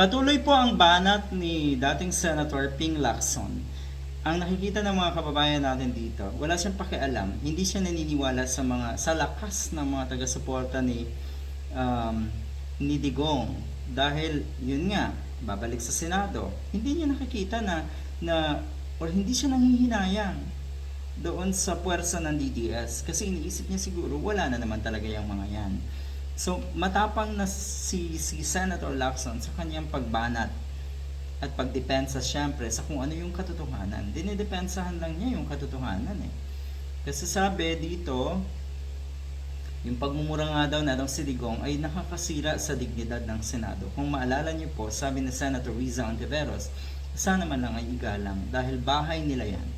Patuloy po ang banat ni dating Senator Ping Lacson. Ang nakikita ng mga kababayan natin dito, wala siyang pakialam. Hindi siya naniniwala sa mga sa lakas ng mga taga-suporta ni um, ni Digong dahil yun nga babalik sa Senado. Hindi niya nakikita na na or hindi siya nanghihinayang doon sa puwersa ng DDS kasi iniisip niya siguro wala na naman talaga yung mga yan. So matapang na si, si Senator Lacson sa kanyang pagbanat at pagdepensa syempre sa kung ano yung katotohanan. Dinidepensahan lang niya yung katotohanan eh. Kasi sabi dito, yung pagmumura nga daw na ng si Digong ay nakakasira sa dignidad ng Senado. Kung maalala niyo po, sabi ni Senator Riza Ontiveros, sana man lang ay igalang dahil bahay nila yan.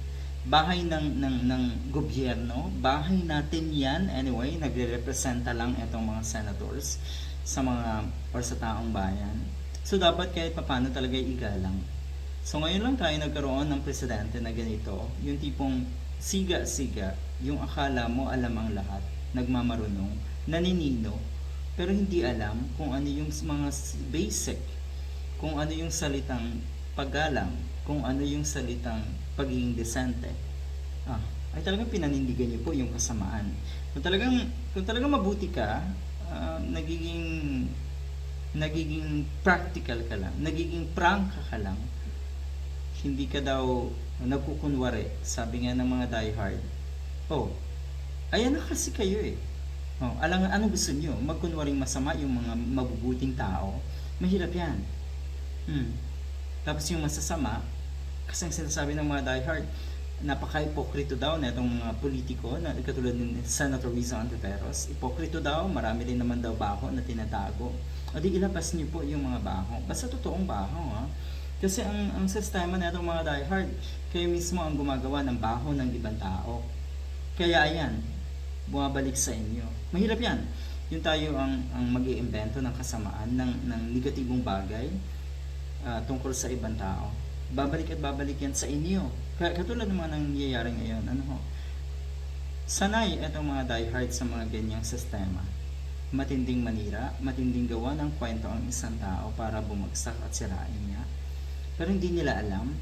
Bahay ng, ng, ng gobyerno, bahay natin yan. Anyway, nagre-representa lang itong mga senators sa mga or sa taong bayan. So dapat kahit papano talaga igalang. So ngayon lang tayo nagkaroon ng presidente na ganito, yung tipong siga-siga, yung akala mo alam ang lahat, nagmamarunong, naninino, pero hindi alam kung ano yung mga basic, kung ano yung salitang paggalang, kung ano yung salitang pagiging desente. Ah, ay talagang pinanindigan niyo po yung kasamaan. Kung talagang kung talagang mabuti ka, ah, nagiging nagiging practical ka lang, nagiging prangka ka lang, hindi ka daw nagkukunwari, sabi nga ng mga diehard. Oh, ayan na kasi kayo eh. Oh, alam ano gusto niyo? Magkunwaring masama yung mga mabubuting tao. Mahirap yan. Hmm. Tapos yung masasama, kasi ang sinasabi ng mga diehard, napaka-ipokrito daw na itong mga politiko na katulad ni Senator Riza Antiveros. Ipokrito daw, marami din naman daw baho na tinatago. O di ilabas niyo po yung mga baho. Basta totoong baho ha. Kasi ang, ang sistema na itong mga diehard, kayo mismo ang gumagawa ng baho ng ibang tao. Kaya ayan, bumabalik sa inyo. Mahirap yan. Yung tayo ang, ang mag iimbento ng kasamaan, ng, ng negatibong bagay ah, tungkol sa ibang tao. Babalik at babalik yan sa inyo. Katulad ng mga nangyayari ngayon, ano ho, sanay itong mga diehard sa mga ganyang sistema. Matinding manira, matinding gawa ng kwento ang isang tao para bumagsak at sirain niya. Pero hindi nila alam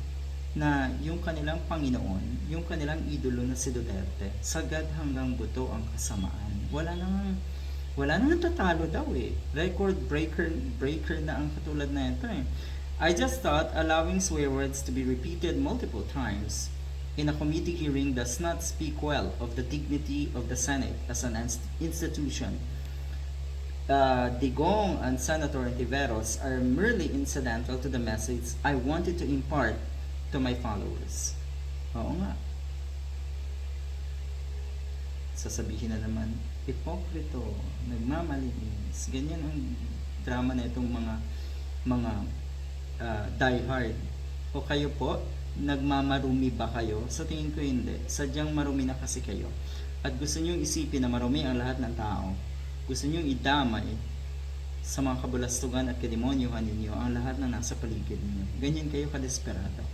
na yung kanilang Panginoon, yung kanilang idolo na si Duterte, sagad hanggang buto ang kasamaan. Wala nang wala nang tatalo daw eh. Record breaker breaker na ang katulad na ito eh. I just thought allowing swear words to be repeated multiple times in a committee hearing does not speak well of the dignity of the Senate as an inst- institution. Uh, Digong and Senator Tiveros are merely incidental to the message I wanted to impart to my followers. Oo nga. Sasabihin na naman, hipokrito, nagmamalinis. Ganyan ang drama na itong mga mga uh, diehard. O kayo po, nagmamarumi ba kayo? Sa tingin ko hindi. Sadyang marumi na kasi kayo. At gusto nyong isipin na marumi ang lahat ng tao. Gusto nyong idamay sa mga kabulastugan at kademonyuhan ninyo ang lahat na nasa paligid ninyo. Ganyan kayo kadesperado.